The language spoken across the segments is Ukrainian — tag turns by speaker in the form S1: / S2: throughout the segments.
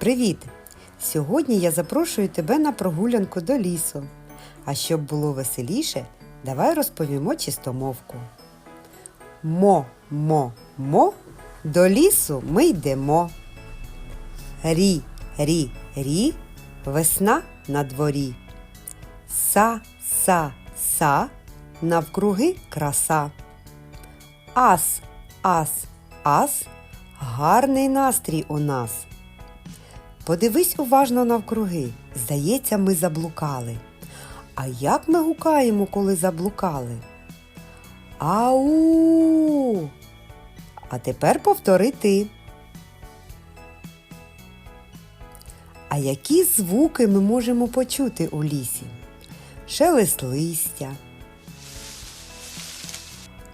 S1: Привіт! Сьогодні я запрошую тебе на прогулянку до лісу. А щоб було веселіше, давай розповімо чистомовку. Мо, мо, мо, до лісу ми йдемо. Рі, рі, рі, весна на дворі. Са, са, са, навкруги краса. Ас, ас, ас, гарний настрій у нас. Подивись уважно навкруги. Здається, ми заблукали. А як ми гукаємо, коли заблукали? Ау! А тепер повтори ти. А які звуки ми можемо почути у лісі? Шелест листя,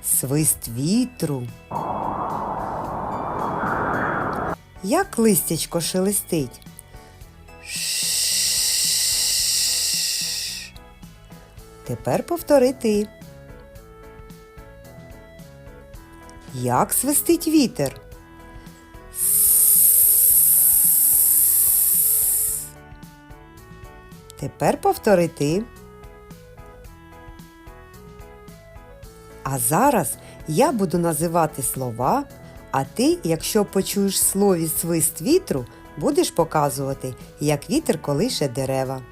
S1: свист вітру. Як листячко шелестить? Тепер повтори ти. Як свистить вітер? Тепер повтори ти. А зараз я буду називати слова, а ти, якщо почуєш слові свист вітру, будеш показувати, як вітер колише дерева.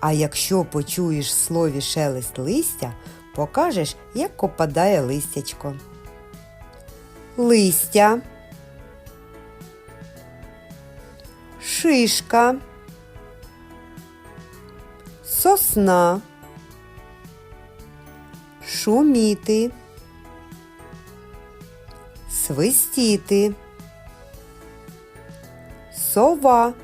S1: А якщо почуєш слові шелест листя, покажеш, як опадає листячко. Листя. Шишка. Сосна. Шуміти. Свистіти. Сова.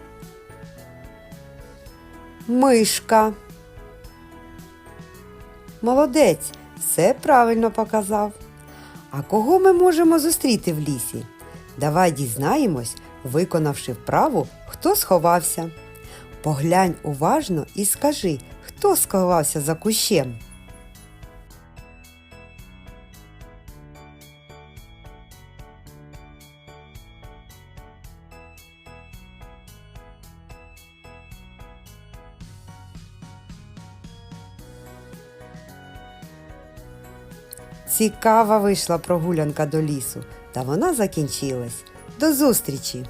S1: Мишка. Молодець, все правильно показав. А кого ми можемо зустріти в лісі? Давай дізнаємось, виконавши вправу, хто сховався. Поглянь уважно і скажи, хто сховався за кущем. Цікава вийшла прогулянка до лісу, та вона закінчилась. До зустрічі!